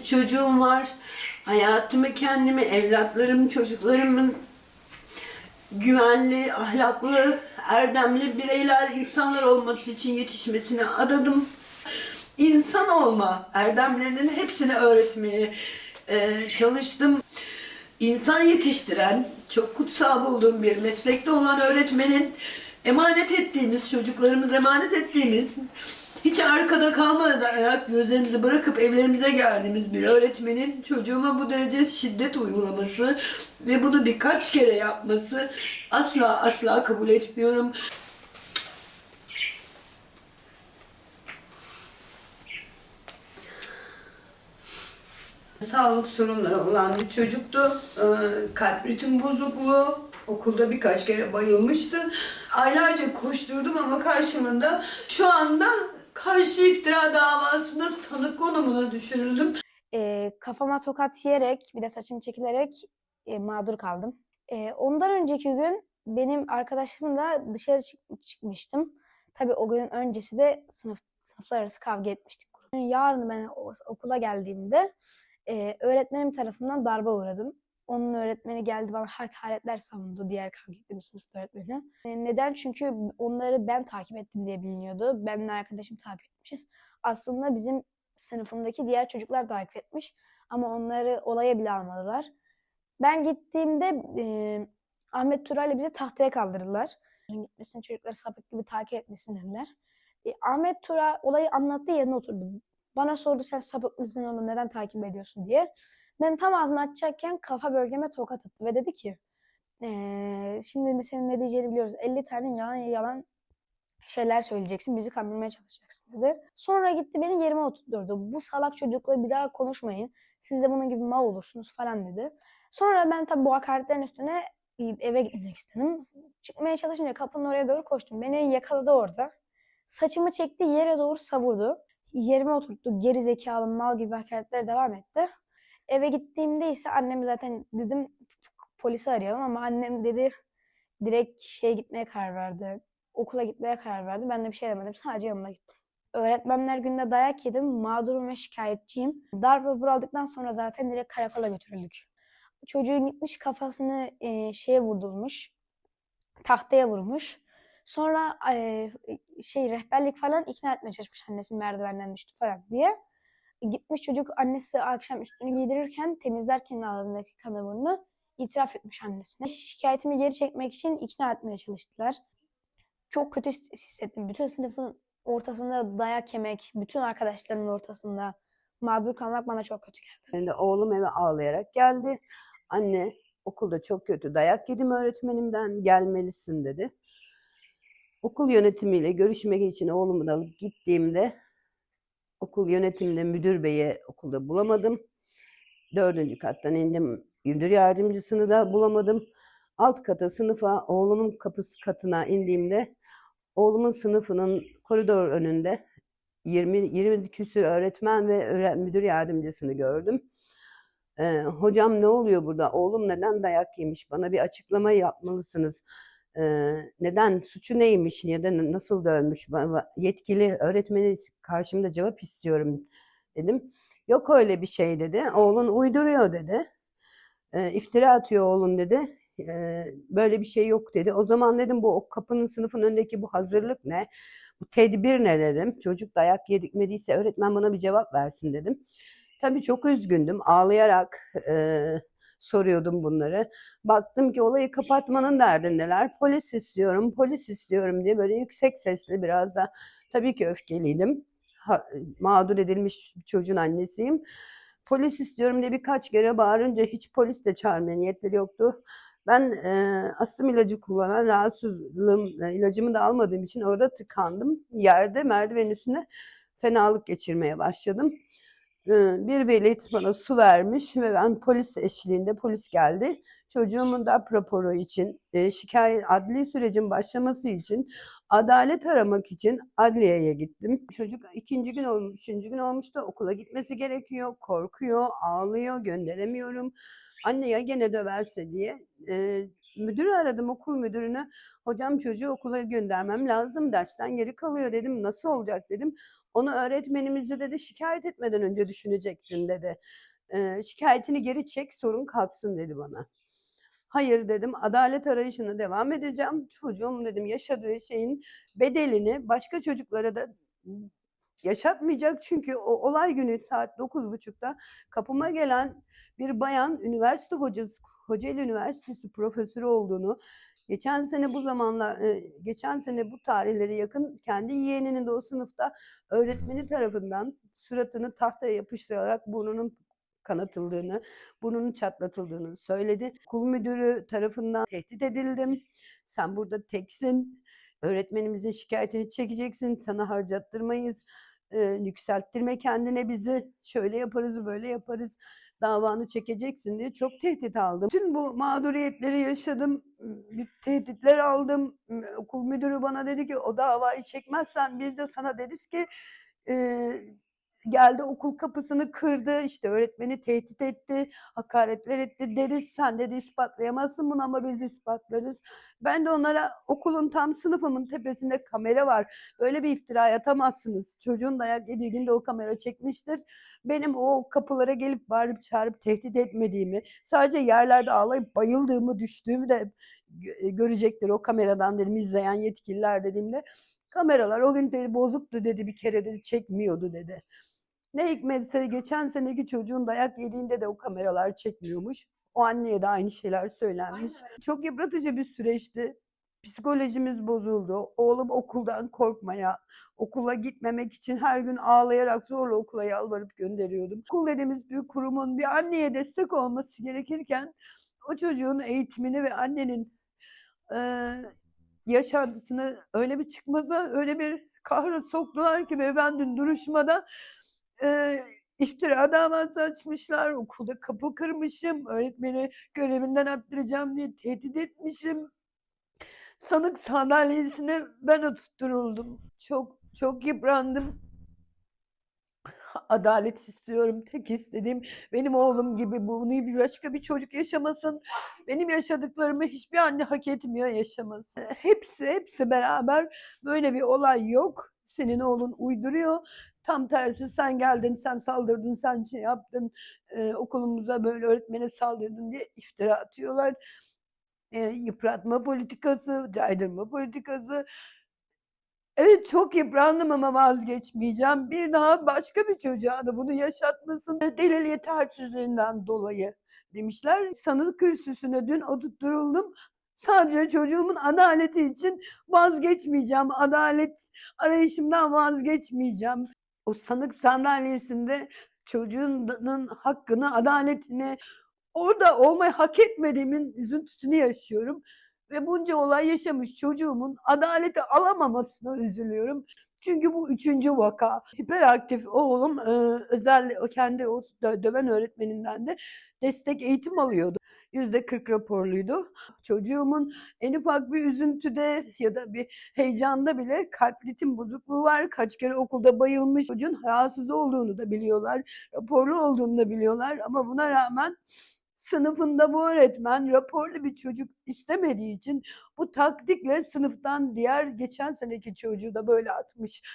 Üç çocuğum var. Hayatımı kendimi, evlatlarım, çocuklarımın güvenli, ahlaklı, erdemli bireyler, insanlar olması için yetişmesine adadım. İnsan olma erdemlerinin hepsini öğretmeye e, çalıştım. İnsan yetiştiren, çok kutsal bulduğum bir meslekte olan öğretmenin emanet ettiğimiz, çocuklarımız emanet ettiğimiz, hiç arkada kalmadan gözlerimizi bırakıp evlerimize geldiğimiz bir öğretmenin çocuğuma bu derece şiddet uygulaması ve bunu birkaç kere yapması asla asla kabul etmiyorum. Sağlık sorunları olan bir çocuktu. Ee, kalp ritim bozukluğu. Okulda birkaç kere bayılmıştı. Aylarca koşturdum ama karşılığında şu anda karşı iftira davasında sanık konumuna düşürüldüm. E, kafama tokat yiyerek bir de saçım çekilerek e, mağdur kaldım. E, ondan önceki gün benim arkadaşımla dışarı çık- çıkmıştım. Tabii o günün öncesi de sınıf sınıflar arası kavga etmiştik. Yarın ben okula geldiğimde e, öğretmenim tarafından darbe uğradım. Onun öğretmeni geldi bana hakaretler savundu diğer kavga ettiğim sınıfta öğretmeni. E, neden? Çünkü onları ben takip ettim diye biliniyordu. Benle arkadaşım takip etmişiz. Aslında bizim sınıfımdaki diğer çocuklar takip etmiş ama onları olaya bile almadılar. Ben gittiğimde e, Ahmet Turay'la bizi tahtaya kaldırdılar. Gitmesin çocukları sapık gibi takip etmesin dediler. E, Ahmet Turay olayı anlattığı yerine oturdu. Bana sordu sen sapık mısın oğlum neden takip ediyorsun diye. Ben tam ağzımı açacakken kafa bölgeme tokat attı ve dedi ki "Ee, şimdi de senin ne diyeceğini biliyoruz. 50 tane yalan yalan şeyler söyleyeceksin, bizi kandırmaya çalışacaksın dedi. Sonra gitti beni yerime oturtturdu. Bu salak çocukla bir daha konuşmayın. Siz de bunun gibi mal olursunuz falan dedi. Sonra ben tabii bu hakaretlerin üstüne eve gitmek istedim. Çıkmaya çalışınca kapının oraya doğru koştum. Beni yakaladı orada. Saçımı çekti yere doğru savurdu. Yerime oturttu. Geri zekalı mal gibi hakaretler devam etti. Eve gittiğimde ise annem zaten dedim polisi arayalım ama annem dedi direkt şeye gitmeye karar verdi okula gitmeye karar verdi. Ben de bir şey demedim. Sadece yanına gittim. Öğretmenler günde dayak yedim. Mağdurum ve şikayetçiyim. Darp raporu aldıktan sonra zaten direkt karakola götürüldük. Çocuğun gitmiş kafasını e, şeye vurdurmuş. Tahtaya vurmuş. Sonra e, şey rehberlik falan ikna etmeye çalışmış annesi merdivenden düştü falan diye. Gitmiş çocuk annesi akşam üstünü giydirirken temizlerken ağzındaki kanı burnunu itiraf etmiş annesine. Şikayetimi geri çekmek için ikna etmeye çalıştılar çok kötü his- hissettim. Bütün sınıfın ortasında dayak yemek, bütün arkadaşlarımın ortasında mağdur kalmak bana çok kötü geldi. Şimdi oğlum eve ağlayarak geldi. Anne okulda çok kötü dayak yedim öğretmenimden gelmelisin dedi. Okul yönetimiyle görüşmek için oğlumu da alıp gittiğimde okul yönetiminde müdür beyi okulda bulamadım. Dördüncü kattan indim. Müdür yardımcısını da bulamadım. Alt kata sınıfa oğlumun kapısı katına indiğimde oğlumun sınıfının koridor önünde 20 20 küsur öğretmen ve müdür yardımcısını gördüm. Ee, hocam ne oluyor burada? Oğlum neden dayak yemiş? Bana bir açıklama yapmalısınız. Neden? Suçu neymiş ya da nasıl dövmüş? Yetkili öğretmeni karşımda cevap istiyorum dedim. Yok öyle bir şey dedi. Oğlun uyduruyor dedi. Ee, iftira atıyor oğlun dedi. Ee, böyle bir şey yok dedi. O zaman dedim bu o kapının sınıfın önündeki bu hazırlık ne? Bu tedbir ne dedim. Çocuk dayak yedikmediyse öğretmen bana bir cevap versin dedim. Tabii çok üzgündüm. Ağlayarak e, soruyordum bunları. Baktım ki olayı kapatmanın derdindeler. Polis istiyorum, polis istiyorum diye böyle yüksek sesli biraz da tabii ki öfkeliydim. Ha- mağdur edilmiş çocuğun annesiyim. Polis istiyorum diye birkaç kere bağırınca hiç polis de çağırmaya niyetleri yoktu. Ben e, astım ilacı kullanan rahatsızlığım e, ilacımı da almadığım için orada tıkandım. Yerde merdivenin üstünde fenalık geçirmeye başladım. E, bir veli bana su vermiş ve ben polis eşliğinde polis geldi. Çocuğumun da raporu için, e, şikayet adli sürecin başlaması için, adalet aramak için adliyeye gittim. Çocuk ikinci gün olmuş, üçüncü gün olmuştu. Okula gitmesi gerekiyor, korkuyor, ağlıyor, gönderemiyorum. Anne ya gene döverse diye. E, müdürü aradım okul müdürünü. Hocam çocuğu okula göndermem lazım. Dersten geri kalıyor dedim. Nasıl olacak dedim. Onu öğretmenimizi dedi şikayet etmeden önce düşünecektin dedi. Ee, şikayetini geri çek sorun kalksın dedi bana. Hayır dedim adalet arayışına devam edeceğim. Çocuğum dedim yaşadığı şeyin bedelini başka çocuklara da yaşatmayacak. Çünkü o olay günü saat 9.30'da kapıma gelen bir bayan üniversite hocası, Kocaeli Üniversitesi profesörü olduğunu, geçen sene bu zamanlar, e, geçen sene bu tarihlere yakın kendi yeğeninin de o sınıfta öğretmeni tarafından suratını tahtaya yapıştırarak burnunun kanatıldığını, burnunun çatlatıldığını söyledi. Okul müdürü tarafından tehdit edildim. Sen burada teksin. Öğretmenimizin şikayetini çekeceksin. Sana harcattırmayız. E, yükselttirme kendine bizi. Şöyle yaparız, böyle yaparız. Davanı çekeceksin diye çok tehdit aldım. Tüm bu mağduriyetleri yaşadım. Tehditler aldım. Okul müdürü bana dedi ki o davayı çekmezsen biz de sana deriz ki e, geldi okul kapısını kırdı işte öğretmeni tehdit etti hakaretler etti. Deriz sen dedi ispatlayamazsın bunu ama biz ispatlarız. Ben de onlara okulun tam sınıfımın tepesinde kamera var. Öyle bir iftira atamazsınız. Çocuğun dayak yediği günde o kamera çekmiştir. Benim o kapılara gelip bağırıp çağırıp tehdit etmediğimi sadece yerlerde ağlayıp bayıldığımı düştüğümü de gö- görecektir o kameradan dedim izleyen yetkililer dediğimde. Kameralar o gün dedi bozuktu dedi bir kere dedi çekmiyordu dedi. Ne hikmetse geçen seneki çocuğun dayak yediğinde de o kameralar çekmiyormuş. O anneye de aynı şeyler söylenmiş. Çok yıpratıcı bir süreçti. Psikolojimiz bozuldu. Oğlum okuldan korkmaya, okula gitmemek için her gün ağlayarak zorla okula yalvarıp gönderiyordum. Okul dediğimiz bir kurumun bir anneye destek olması gerekirken o çocuğun eğitimini ve annenin eee yaşantısını öyle bir çıkmaza, öyle bir kahra soktular ki ve ben dün duruşmada eee iftira davası açmışlar. Okulda kapı kırmışım. Öğretmeni görevinden attıracağım diye tehdit etmişim. Sanık sandalyesine ben oturtturuldum. Çok çok yıprandım. Adalet istiyorum. Tek istediğim benim oğlum gibi bunu bir başka bir çocuk yaşamasın. Benim yaşadıklarımı hiçbir anne hak etmiyor yaşaması. Hepsi hepsi beraber böyle bir olay yok. Senin oğlun uyduruyor. Tam tersi sen geldin, sen saldırdın, sen şey yaptın, eee, okulumuza böyle öğretmene saldırdın diye iftira atıyorlar. Eee, yıpratma politikası, caydırma politikası. Evet çok yıprandım ama vazgeçmeyeceğim. Bir daha başka bir çocuğa da bunu yaşatmasın. Delil yetersizliğinden dolayı demişler. Sanık kürsüsüne dün oturtturuldum. Sadece çocuğumun adaleti için vazgeçmeyeceğim. Adalet arayışımdan vazgeçmeyeceğim. O sanık sandalyesinde çocuğunun hakkını, adaletini orada olmayı hak etmediğimin üzüntüsünü yaşıyorum. Ve bunca olay yaşamış çocuğumun adaleti alamamasına üzülüyorum. Çünkü bu üçüncü vaka. Hiperaktif oğlum eee, özel kendi o dö- döven öğretmeninden de destek eğitim alıyordu. Yüzde 40 raporluydu. Çocuğumun en ufak bir üzüntüde ya da bir heyecanda bile kalp ritim bozukluğu var. Kaç kere okulda bayılmış. Çocuğun rahatsız olduğunu da biliyorlar. Raporlu olduğunu da biliyorlar. Ama buna rağmen sınıfında bu öğretmen raporlu bir çocuk istemediği için bu taktikle sınıftan diğer geçen seneki çocuğu da böyle atmış.